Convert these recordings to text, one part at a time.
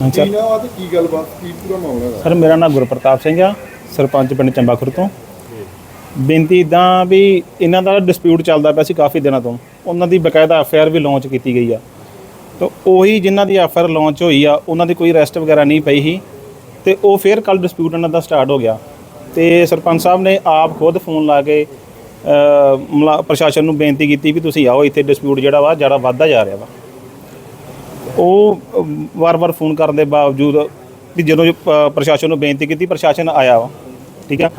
ਕੀ ਨਾਮ ਆ ਤੇ ਕੀ ਗੱਲਬਾਤ ਕੀ ਪੂਰਾ ਮਾਮਲਾ ਦਾ ਸਰ ਮੇਰਾ ਨਾਮ ਗੁਰਪ੍ਰਤਾਪ ਸਿੰਘ ਆ ਸਰਪੰਚ ਪਿੰਡ ਚੰਬਾਖੁਰ ਤੋਂ। ਬੇਨਤੀ ਇਦਾਂ ਵੀ ਇਹਨਾਂ ਦਾ ਡਿਸਪਿਊਟ ਚੱਲਦਾ ਪਿਆ ਸੀ ਕਾਫੀ ਦਿਨਾਂ ਤੋਂ। ਉਹਨਾਂ ਦੀ ਬਕਾਇਦਾ ਐਫਆਈਆਰ ਵੀ ਲਾਂਚ ਕੀਤੀ ਗਈ ਆ। ਤਾਂ ਉਹੀ ਜਿਨ੍ਹਾਂ ਦੀ ਐਫਆਈਆਰ ਲਾਂਚ ਹੋਈ ਆ ਉਹਨਾਂ ਦੀ ਕੋਈ ਅਰੈਸਟ ਵਗੈਰਾ ਨਹੀਂ ਪਈ ਸੀ। ਤੇ ਉਹ ਫਿਰ ਕੱਲ ਡਿਸਪਿਊਟ ਉਹਨਾਂ ਦਾ ਸਟਾਰਟ ਹੋ ਗਿਆ। ਤੇ ਸਰਪੰਚ ਸਾਹਿਬ ਨੇ ਆਪ ਖੁਦ ਫੋਨ ਲਾ ਕੇ ਅ, ਮਲਾ- ਪ੍ਰਸ਼ਾਸਨ ਨੂੰ ਬੇਨਤੀ ਕੀਤੀ ਵੀ ਤੁਸੀਂ ਆਓ ਇੱਥੇ ਡਿਸਪਿਊਟ ਜਿਹੜਾ ਵਾ ਜਿਹੜਾ ਵੱਧਦਾ ਜਾ ਰਿਹਾ ਵਾ। ਉਹ ਵਾਰ-ਵਾਰ ਫੋਨ ਕਰਨ ਦੇ ਬਾਵਜੂਦ ਵੀ ਜਦੋਂ ਪ- ਪ੍ਰਸ਼ਾਸਨ ਨੂੰ ਬੇਨਤੀ ਕੀਤੀ ਪ੍ਰਸ਼ਾਸਨ ਆਇਆ ਵਾ ਠੀਕ ਆ?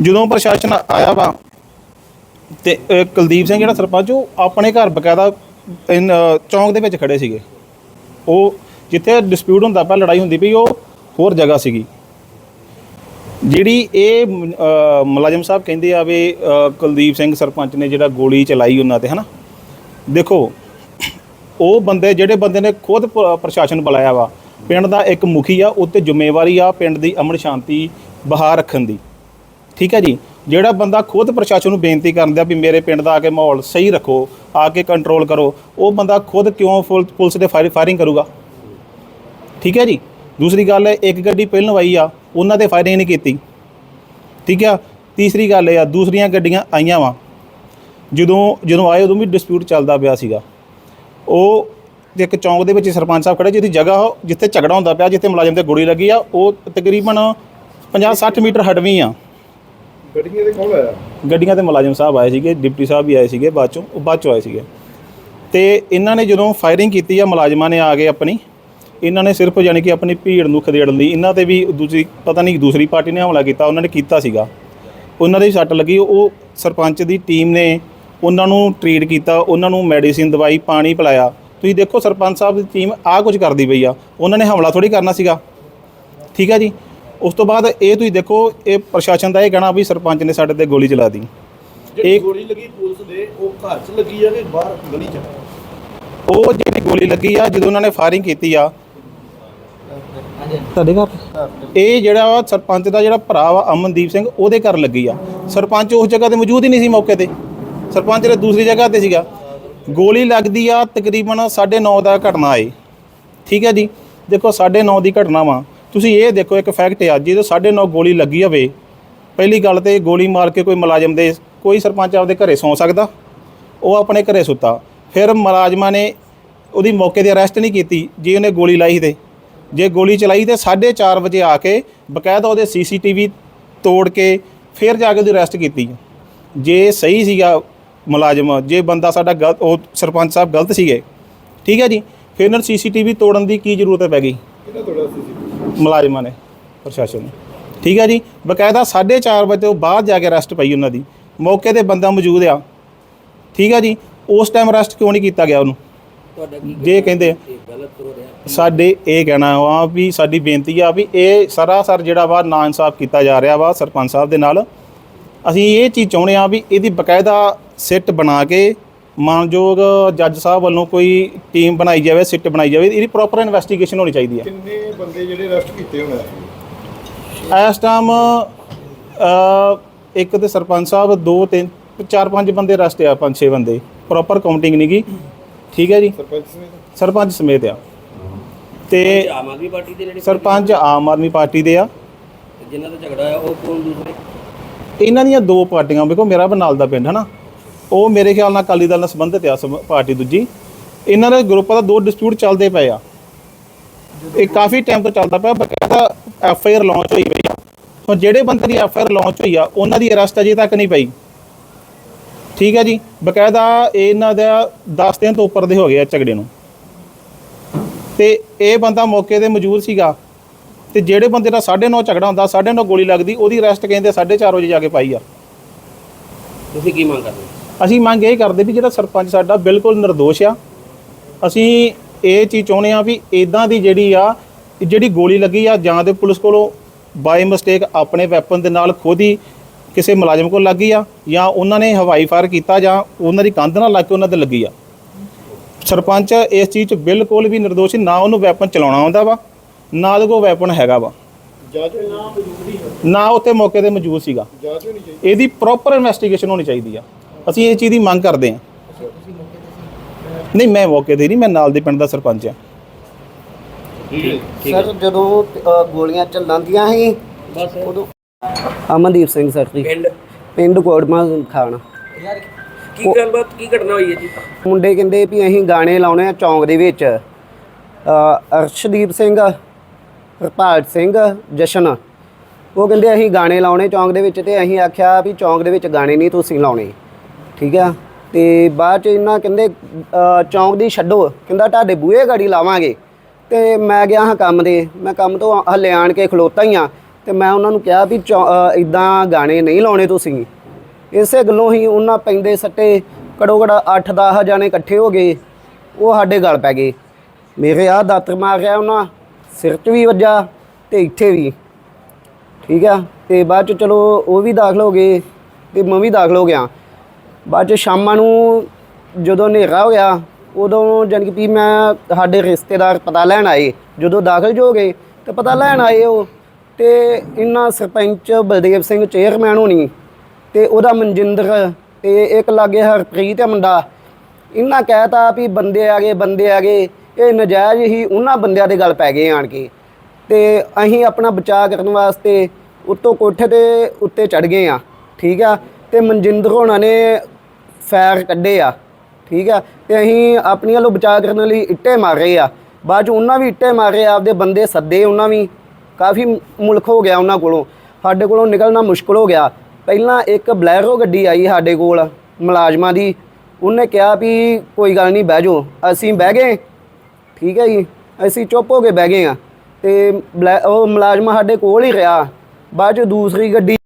ਜਦੋਂ ਪ੍ਰਸ਼ਾਸਨ ਆਇਆ ਵਾ ਤੇ ਅ, ਕੁਲਦੀਪ ਸਿੰਘ ਜਿਹੜਾ ਸਰਪੰਚ ਉਹ ਆਪਣੇ ਘਰ ਬਕਾਇਦਾ ਇਨ, ਅ, ਚੌਂਕ ਦੇ ਵਿੱਚ ਖੜੇ ਸੀਗੇ। ਉਹ ਜਿੱਥੇ ਡਿਸਪਿਊਟ ਹੁੰਦਾ ਪਿਆ ਲੜਾਈ ਹੁੰਦੀ ਪਈ ਉਹ ਹੋਰ ਜਗ੍ਹਾ ਸੀਗੀ। ਜਿਹੜੀ ਇਹ ਮ- ਅ, ਮੁਲਾਜ਼ਮ ਸਾਹਿਬ ਕਹਿੰਦੇ ਆ ਵੀ ਅ, ਕੁਲਦੀਪ ਸਿੰਘ ਸਰਪੰਚ ਨੇ ਜਿਹੜਾ ਗੋਲੀ ਚਲਾਈ ਉਹਨਾਂ ਤੇ ਹਨਾ? ਦੇਖੋ ਉਹ ਬੰਦੇ ਜਿਹੜੇ ਬੰਦੇ ਨੇ ਖੁਦ ਪ- ਪ੍ਰਸ਼ਾਸਨ ਬੁਲਾਇਆ ਵਾ, ਪਿੰਡ ਦਾ ਇੱਕ ਮੁਖੀ ਆ ਉੱਤੇ ਜ਼ਿੰਮੇਵਾਰੀ ਆ ਪਿੰਡ ਦੀ ਅਮਨ ਸ਼ਾਂਤੀ ਬਹਾਰ ਰੱਖਣ ਦੀ। ਠੀਕ ਹੈ ਜੀ? ਜਿਹੜਾ ਬੰਦਾ ਖੁਦ ਪ੍ਰਸ਼ਾਸਨ ਨੂੰ ਬੇਨਤੀ ਕਰਦਾ ਵੀ ਮੇਰੇ ਪਿੰਡ ਦਾ ਆ ਕੇ ਮਾਹੌਲ ਸਹੀ ਰੱਖੋ, ਆ ਕੇ ਕੰਟਰੋਲ ਕਰੋ, ਉਹ ਬੰਦਾ ਖੁਦ ਕਿਉਂ ਫੁਲ- ਪੁਲਿਸ ਦੇ ਫਾਇਰ- ਫਾਇਰਿੰਗ ਕਰੂਗਾ? ਠੀਕ ਹੈ ਜੀ? ਦੂਸਰੀ ਗੱਲ ਹੈ, ਇੱਕ ਗੱਡੀ ਪਹਿਲਾਂ ਆਈ ਆ, ਉਹਨਾਂ ਤੇ ਫਾਇਰਿੰਗ ਨਹੀਂ ਕੀਤੀ। ਠੀਕ ਆ? ਤੀਸਰੀ ਗੱਲ ਇਹ ਆ, ਦੂਸਰੀਆਂ ਗੱਡੀਆਂ ਆਈਆਂ ਵਾ। ਜਦੋਂ ਜਦੋਂ ਆਏ ਉਦੋਂ ਵੀ ਡਿਸਪਿਊਟ ਚੱਲਦਾ ਪਿਆ ਸੀਗਾ। ਉਹ ਇੱਕ ਚੌਂਕ ਦੇ ਵਿੱਚ ਸਰਪੰਚ ਸਾਹਿਬ ਖੜੇ ਜਿਹਦੀ ਜਗ੍ਹਾ ਉਹ ਜਿੱਥੇ ਝਗੜਾ ਹੁੰਦਾ ਪਿਆ ਜਿੱਥੇ ਮੁਲਾਜ਼ਮ ਤੇ ਗੋਲੀ ਲੱਗੀ ਆ ਉਹ ਤਕਰੀਬਨ 50 60 ਮੀਟਰ ਹਟਵੀਂ ਆ। ਗੱਡੀਆਂ ਦੇ ਕੌਣ ਆਇਆ? ਗੱਡੀਆਂ ਤੇ ਮੁਲਾਜ਼ਮ ਸਾਹਿਬ ਆਏ ਸੀਗੇ ਡਿਪਟੀ ਸਾਹਿਬ ਵੀ ਆਏ ਸੀਗੇ ਬਾਅਦ ਚੋਂ ਉਹ ਬਾਅਦ ਚੋਂ ਆਏ ਸੀਗੇ। ਤੇ ਇਹਨਾਂ ਨੇ ਜਦੋਂ ਫਾਇਰਿੰਗ ਕੀਤੀ ਆ ਮੁਲਾਜ਼ਮਾਂ ਨੇ ਆ ਕੇ ਆਪਣੀ। ਇਹਨਾਂ ਨੇ ਸਿਰਫ ਯਾਨੀ ਕਿ ਆਪਣੀ ਭੀੜ ਨੂੰ ਖਦੇੜਨ ਲਈ। ਇਹਨਾਂ ਤੇ ਵੀ ਦੂਸਰੀ ਪਤਾ ਨਹੀਂ ਦੂਸਰੀ ਪਾਰਟੀ ਨੇ ਹਮਲਾ ਕੀਤਾ ਉਹਨਾਂ ਨੇ ਕੀਤਾ ਸੀਗਾ। ਉਹਨਾਂ ਦੇ ਸੱਟ ਲੱਗੀ। ਉਹ ਸਰਪੰਚ ਦੀ ਟੀਮ ਨੇ ਉਹਨਾਂ ਨੂੰ ਟ੍ਰੀਟ ਕੀਤਾ ਉਹਨਾਂ ਨੂੰ ਮੈਡੀਸਿਨ ਦਵਾਈ ਪਾਣੀ ਪਿਲਾਇਆ। ਤੁਸੀਂ ਦੇਖੋ ਸਰਪੰਚ ਸਾਹਿਬ ਦੀ ਟੀਮ ਆਹ ਕੁਝ ਕਰਦੀ ਪਈ ਆ। ਉਹਨਾਂ ਨੇ ਹਮਲਾ ਥੋੜੀ ਕਰਨਾ ਸੀਗਾ। ਠੀਕ ਹੈ ਜੀ? ਉਸ ਤੋਂ ਬਾਅਦ ਇਹ ਤੁਸੀਂ ਦੇਖੋ ਇਹ ਪ੍ਰਸ਼ਾਸਨ ਦਾ ਇਹ ਕਹਿਣਾ ਵੀ ਸਰਪੰਚ ਨੇ ਸਾਡੇ ਤੇ ਗੋਲੀ ਚਲਾ ਦਿੱਤੀ। ਜਿਹੜੀ ਇੱਕ- ਗੋਲੀ ਲੱਗੀ ਪੁਲਿਸ ਦੇ ਉਹ ਘਰ 'ਚ ਲੱਗੀ ਆ ਕਿ ਬਾਹਰ ਗਲੀ 'ਚ? ਉਹ ਜਿਹੜੀ ਗੋਲੀ ਲੱਗੀ ਆ ਜਦੋਂ ਉਹਨਾਂ ਨੇ ਫਾਇਰਿੰਗ ਕੀਤੀ ਆ ਤੁਹਾਡੇ ਘਰ? ਇਹ ਜਿਹੜਾ ਸਰਪੰਚ ਦਾ ਜਿਹੜਾ ਭਰਾ ਵਾ ਅਮਨਦੀਪ ਸਿੰਘ ਉਹਦੇ ਘਰ ਲੱਗੀ ਆ। ਸਰਪੰਚ ਉਸ ਜਗ੍ਹਾ ਤੇ ਮੌਜੂਦ ਹੀ ਨਹੀਂ ਸੀ ਮੌਕੇ ਤੇ। ਸਰਪੰਚ ਨੇ ਦੂਸਰੀ ਜਗ੍ਹਾ ਤੇ ਸੀਗਾ, ਗੋਲੀ ਲੱਗਦੀ ਆ, ਤਕਰੀਬਨ 9:30 ਦਾ ਘਟਨਾ ਏ ਠੀਕ ਹੈ ਜੀ? ਦੇਖੋ 9:30 ਦੀ ਘਟਨਾ ਵਾ। ਤੁਸੀਂ ਇਹ ਦੇਖੋ, ਇੱਕ ਫੈਕਟ ਆ, ਜਦੋਂ 9:30 ਗੋਲੀ ਲੱਗੀ ਹੋਵੇ, ਪਹਿਲੀ ਗੱਲ ਤੇ ਗੋਲੀ ਮਾਰ ਕੇ ਕੋਈ ਮੁਲਾਜ਼ਮ ਦੇ, ਕੋਈ ਸਰਪੰਚ ਆਪਦੇ ਘਰੇ ਸੌਂ ਸਕਦਾ, ਉਹ ਆਪਣੇ ਘਰੇ ਸੁੱਤਾ। ਫਿਰ ਮੁਲਾਜ਼ਮਾਂ ਨੇ ਉਹਦੀ ਮੌਕੇ ਤੇ ਅਰੈਸਟ ਨਹੀਂ ਕੀਤੀ, ਜੇ ਉਹਨੇ ਗੋਲੀ ਲਾਈ ਤੇ। ਜੇ ਗੋਲੀ ਚਲਾਈ ਤੇ 4:30 ਵਜੇ ਆ ਕੇ ਬਕਾਇਦਾ ਉਹਦੇ ਸੀਸੀਟੀਵੀ ਤੋੜ ਕੇ ਫਿਰ ਜਾ ਕੇ ਉਹਦੀ ਅਰੈਸਟ ਕੀਤੀ। ਜੇ ਸਹੀ ਸੀਗਾ ਮੁਲਾਜ਼ਮ ਜੇ ਬੰਦਾ ਸਾਡਾ ਗਲਤ ਉਹ ਸਰਪੰਚ ਸਾਹਿਬ ਗਲਤ ਸੀਗੇ ਠੀਕ ਹੈ ਜੀ? ਫਿਰ ਉਹਨਾਂ ਸੀਸੀਟੀਵੀ ਤੋੜਨ ਦੀ ਕੀ ਜ਼ਰੂਰਤ ਪੈ ਗਈ? ਮੁਲਾਜ਼ਮਾਂ ਨੇ ਪ੍ਰਸ਼ਾਸਨ ਨੇ। ਠੀਕ ਹੈ ਜੀ? ਬਕਾਇਦਾ 4:30 ਵਜੇ ਤੋਂ ਬਾਅਦ ਜਾ ਕੇ ਅਰੈਸਟ ਪਈ ਉਹਨਾਂ ਦੀ। ਮੌਕੇ ਤੇ ਬੰਦਾ ਮੌਜੂਦ ਆ। ਠੀਕ ਹੈ ਜੀ? ਉਸ ਟਾਈਮ ਅਰੈਸਟ ਕਿਉਂ ਨਹੀਂ ਕੀਤਾ ਗਿਆ ਉਹਨੂੰ? ਤੁਹਾਡਾ ਕੀ ਜੇ ਕਹਿੰਦੇ ਇਹ ਗਲਤ ਹੋ ਰਿਹਾ ਸਾਡੇ ਇਹ ਕਹਿਣਾ ਵਾ ਵੀ ਸਾਡੀ ਬੇਨਤੀ ਆ ਵੀ ਇਹ ਸਰਾਸਰ ਜਿਹੜਾ ਵਾ ਨਾ ਇਨਸਾਫ ਕੀਤਾ ਜਾ ਰਿਹਾ ਵਾ ਸਰਪੰਚ ਸਾਹਿਬ ਦੇ ਨਾਲ। ਅਸੀਂ ਇਹ ਚੀਜ਼ ਚਾਹੁੰਦੇ ਆ ਵੀ ਇਹਦੀ ਬਕਾਇਦਾ ਸਿੱਟ ਬਣਾ ਕੇ ਮਾਨਯੋਗ ਜੱਜ ਸਾਹਿਬ ਵੱਲੋਂ ਕੋਈ ਟੀਮ ਬਣਾਈ ਜਾਵੇ ਸਿੱਟ ਬਣਾਈ ਜਾਵੇ ਇਹਦੀ ਪ੍ਰੋਪਰ ਇਨਵੈਸਟੀਗੇਸ਼ਨ ਹੋਣੀ ਚਾਹੀਦੀ ਹੈ। ਕਿੰਨੇ ਬੰਦੇ ਜਿਹੜੇ ਅਰੈਸਟ ਕੀਤੇ ਹੋਣੇ ਇਸ ਟਾਈਮ ਅ, ਇੱਕ ਤੇ ਸਰਪੰਚ ਸਾਹਿਬ ਦੋ ਤਿੰਨ ਚਾਰ ਪੰਜ ਬੰਦੇ ਅਰੈਸਟ ਆ ਪੰਜ ਛੇ ਬੰਦੇ। ਪ੍ਰੋਪਰ ਕਾਊਂਟਿੰਗ ਨਹੀਂ ਗੀ ਠੀਕ ਹੈ ਜੀ? ਸਰਪੰਚ ਸਮੇਤ? ਆ। ਤੇ ਆਮ ਆਦਮੀ ਪਾਰਟੀ ਦੇ ਜਿਹੜੇ ਸਰਪੰਚ ਆਮ ਆਦਮੀ ਪਾਰਟੀ ਦੇ ਆ। ਜਿਨ੍ਹਾਂ ਦਾ ਝਗੜਾ ਆ ਉਹ ਕੌਣ ਦੂਸਰੇ? ਇਹਨਾਂ ਦੀਆਂ ਦੋ ਪਾਰਟੀਆਂ ਵੇਖੋ ਮੇਰਾ ਬਨਾਲ ਦਾ ਪਿੰਡ ਹੈ ਨਾ ਉਹ ਮੇਰੇ ਖਿਆਲ ਨਾਲ ਅਕਾਲੀ ਦਲ ਨਾਲ ਸੰਬੰਧਿਤ ਆ, ਸਮ- ਪਾਰਟੀ ਦੂਜੀ। ਇਹਨਾਂ ਦੇ ਗਰੁੱਪਾਂ ਦਾ ਦੋ ਡਿਸਪਿਊਟ ਚੱਲਦੇ ਪਏ ਆ। ਇਹ ਕਾਫੀ ਟਾਈਮ ਤੋਂ ਚੱਲਦਾ ਪਿਆ ਬਕਾਇਦਾ ਐਫ ਆਈ ਆਰ ਲਾਂਚ ਹੋਈ ਪਈ ਆ। ਹੁਣ ਜਿਹੜੇ ਬੰਦੇ ਦੀ ਐਫ ਆਈ ਆਰ ਲਾਂਚ ਹੋਈ ਆ, ਉਹਨਾਂ ਦੀ ਅਰੈਸਟ ਅਜੇ ਤੱਕ ਨਹੀਂ ਪਈ। ਠੀਕ ਹੈ ਜੀ? ਬਕਾਇਦਾ ਇਹਨਾਂ ਦਾ 10 ਦਿਨ ਤੋਂ ਉੱਪਰ ਦੇ ਹੋ ਗਏ ਆ ਝਗੜੇ ਨੂੰ। ਤੇ ਇਹ ਬੰਦਾ ਮੌਕੇ ਤੇ ਮੌਜੂਦ ਸੀਗਾ। ਤੇ ਜਿਹੜੇ ਬੰਦੇ ਦਾ 9:30 ਝਗੜਾ ਹੁੰਦਾ 9:30 ਗੋਲੀ ਲੱਗਦੀ, ਉਹਦੀ ਅਰੈਸਟ ਕਹਿੰਦੇ 4:30 ਵਜੇ ਜਾ ਕੇ ਪਾਈ ਆ। ਤੁਸੀਂ ਕੀ ਮੰਗ ਕਰਦੇ ਹੋ? ਅਸੀਂ ਮੰਗ ਇਹ ਕਰਦੇ ਵੀ ਜਿਹੜਾ ਸਰਪੰਚ ਸਾਡਾ ਬਿਲਕੁਲ ਨਿਰਦੋਸ਼ ਆ ਅਸੀਂ ਇਹ ਚੀਜ਼ ਚਾਹੁੰਦੇ ਆ ਵੀ ਇਦਾਂ ਦੀ ਜਿਹੜੀ ਆ ਜਿਹੜੀ ਗੋਲੀ ਲੱਗੀ ਆ ਜਾਂ ਤੇ ਪੁਲਿਸ ਕੋਲੋਂ ਬਾਈ ਮਿਸਟੇਕ ਆਪਣੇ ਵੈਪਨ ਦੇ ਨਾਲ ਖੁਦ ਹੀ ਕਿਸੇ ਮੁਲਾਜ਼ਮ ਕੋਲ ਲੱਗੀ ਆ ਜਾਂ ਉਹਨਾਂ ਨੇ ਹਵਾਈ ਫਾਇਰ ਕੀਤਾ ਜਾਂ ਉਹਨਾਂ ਦੀ ਕੰਧ ਨਾਲ ਲੱਗ ਕੇ ਉਹਨਾਂ ਤੇ ਲੱਗੀ ਆ। ਸਰਪੰਚ ਇਸ ਚੀਜ਼ 'ਚ ਬਿਲਕੁਲ ਵੀ ਨਿਰਦੋਸ਼ ਨਾ ਉਹਨੂੰ ਵੈਪਨ ਚਲਾਉਣਾ ਆਉਂਦਾ ਵਾ ਨਾ ਉਹਦੇ ਕੋਲ ਵੈਪਨ ਹੈਗਾ ਵਾ। ਨਾ ਉੱਥੇ ਮੌਕੇ ਤੇ ਮੌਜੂਦ ਸੀਗਾ। ਇਹਦੀ ਪ੍ਰੋਪਰ ਇਨਵੈਸਟੀਗੇਸ਼ਨ ਹੋਣੀ ਚਾਹੀਦੀ ਆ। ਅਸੀਂ ਇਹ ਚੀਜ਼ ਦੀ ਮੰਗ ਕਰਦੇ ਹਾਂ। ਨਹੀਂ ਮੈਂ ਮੌਕੇ ਤੇ ਨਹੀਂ ਮੈਂ ਨਾਲ ਦੇ ਪਿੰਡ ਦਾ ਸਰਪੰਚ ਹੈ। ਸਰ ਜਦੋਂ ਅ, ਗੋਲੀਆਂ ਚੱਲਦੀਆਂ ਸੀ ਬਸ ਉਦੋਂ ਅਮਨਦੀਪ ਸਿੰਘ ਸਰ ਜੀ। ਪਿੰਡ? ਪਿੰਡ ਕੋੜਮਾ ਖਾਨ ਕੀ ਗੱਲਬਾਤ ਕੀ ਘਟਨਾ ਹੋਈ ਹੈ ਜੀ? ਮੁੰਡੇ ਕਹਿੰਦੇ ਵੀ ਅਸੀਂ ਗਾਣੇ ਲਾਉਣੇ ਆ ਚੌਂਕ ਦੇ ਵਿੱਚ। ਅ, ਅਰਸ਼ਦੀਪ ਸਿੰਘ ਹਰਪਾਲ ਸਿੰਘ ਜਸ਼ਨ। ਉਹ ਕਹਿੰਦੇ ਅਸੀਂ ਗਾਣੇ ਲਾਉਣੇ ਚੌਂਕ ਦੇ ਵਿੱਚ ਤੇ ਅਸੀਂ ਆਖਿਆ ਵੀ ਚੌਂਕ ਦੇ ਵਿੱਚ ਗਾਣੇ ਨਹੀਂ ਤੁਸੀਂ ਲਾਉਣੇ। ਠੀਕ ਆ? ਤੇ ਬਾਅਦ ਚ ਇਹਨਾਂ ਕਹਿੰਦੇ ਅ, ਚੌਂਕ ਦੀ ਛੱਡੋ ਕਹਿੰਦਾ ਤੁਹਾਡੇ ਬੂਹੇ ਗਾੜੀ ਲਾਵਾਂਗੇ। ਤੇ ਮੈਂ ਗਿਆ ਹਾਂ ਕੰਮ ਦੇ ਮੈਂ ਕੰਮ ਤੋਂ ਹੱਲੇ ਆਣ ਕੇ ਖਲੋਤਾ ਹੀ ਆ ਤੇ ਮੈਂ ਉਹਨਾਂ ਨੂੰ ਕਿਹਾ ਵੀ ਇਦਾਂ ਗਾਣੇ ਨਹੀਂ ਲਾਉਣੇ ਤੁਸੀਂ। ਇਸੇ ਗੱਲੋਂ ਹੀ ਉਹਨਾਂ ਪੈਂਦੇ ਸੱਟੇ ਘੜੋ ਘੜਾ 8-10 ਜਾਣੇ ਇਕੱਠੇ ਹੋ ਗਏ। ਉਹ ਸਾਡੇ ਗਲ ਪੈ ਗਏ। ਮੇਰੇ ਆ ਦਾਤਰ ਮਾਰ ਗਿਆ ਉਹਨਾਂ ਸਿਰ 'ਚ ਵੀ ਵੱਜਾ ਤੇ ਇੱਥੇ ਵੀ। ਠੀਕ ਆ? ਤੇ ਬਾਅਦ ਚ ਚਲੋ ਉਹ ਵੀ ਦਾਖਲ ਹੋ ਗਏ ਤੇ ਮੈਂ ਵੀ ਦਾਖਲ ਹੋ ਗਿਆ। ਬਾਅਦ ਚ ਸ਼ਾਮਾਂ ਨੂੰ ਜਦੋਂ ਹਨੇਰਾ ਹੋਇਆ ਉਦੋਂ ਜਾਣੀ ਕਿ ਮੈਂ ਸਾਡੇ ਰਿਸ਼ਤੇਦਾਰ ਪਤਾ ਲੈਣ ਆਏ। ਜਦੋਂ ਦਾਖਲ ਜੋ ਹੋ ਗਏ, ਤੇ ਪਤਾ ਲੈਣ ਆਏ ਉਹ। ਤੇ ਇਹਨਾਂ ਸਰਪੰਚ ਬਲਦੇਵ ਸਿੰਘ ਚੇਅਰਮੈਨ ਹੋਣੀ, ਤੇ ਉਹਦਾ ਮਨਜਿੰਦਰ ਤੇ ਇੱਕ ਲਾਗੇ ਹਰਪ੍ਰੀਤ ਹੈ ਮੁੰਡਾ। ਇਹਨਾਂ ਕਹਿਤਾ ਵੀ ਬੰਦੇ ਆ ਗਏ, ਬੰਦੇ ਆ ਗਏ, ਇਹ ਨਜਾਇਜ਼ ਹੀ ਉਹਨਾਂ ਬੰਦਿਆਂ ਦੇ ਗੱਲ ਪੈ ਗਏ ਆਣ ਕੇ। ਤੇ ਅਸੀਂ ਆਪਣਾ ਬਚਾਅ ਕਰਨ ਵਾਸਤੇ ਉੱਤੋਂ ਕੋਠੇ ਦੇ ਉੱਤੇ ਚੜ ਗਏ ਆ, ਠੀਕ ਆ? ਤੇ ਮਨਜਿੰਦਰ ਹੋਣਾ ਨੇ ਫੈਰ ਕੱਢੇ ਆ, ਠੀਕ ਆ? ਤੇ ਅਸੀਂ ਆਪਣੀਆਂ ਵੱਲੋਂ ਬਚਾਅ ਕਰਨ ਲਈ ਇੱਟੇ ਮਾਰ ਰਹੇ ਆ। ਬਾਅਦ ਚ ਉਹਨਾਂ ਵੀ ਇੱਟੇ ਮਾਰੇ, ਆਪਦੇ ਬੰਦੇ ਸੱਦੇ ਉਹਨਾਂ ਵੀ। ਕਾਫੀ ਮੁਲਕ ਹੋ ਗਿਆ ਉਹਨਾਂ ਕੋਲੋਂ। ਸਾਡੇ ਕੋਲੋਂ ਨਿਕਲਣਾ ਮੁਸ਼ਕਲ ਹੋ ਗਿਆ। ਪਹਿਲਾਂ ਇੱਕ ਬਲੈਰੋ ਗੱਡੀ ਆਈ ਸਾਡੇ ਕੋਲ, ਮੁਲਾਜ਼ਮਾਂ ਦੀ। ਉਹਨੇ ਕਿਹਾ ਵੀ ਕੋਈ ਗੱਲ ਨਹੀਂ, ਬਹਿ ਜਾਓ। ਅਸੀਂ ਬਹਿ ਗਏ। ਠੀਕ ਹੈ ਜੀ? ਅਸੀਂ ਚੁੱਪ ਹੋ ਕੇ ਬਹਿ ਗਏ ਆ। ਤੇ ਬਲੈ- ਉਹ ਮੁਲਾਜ਼ਮ ਸਾਡੇ ਕੋਲ ਹੀ ਰਿਹਾ। ਬਾਅਦ ਚ ਦੂਸਰੀ ਗੱਡੀ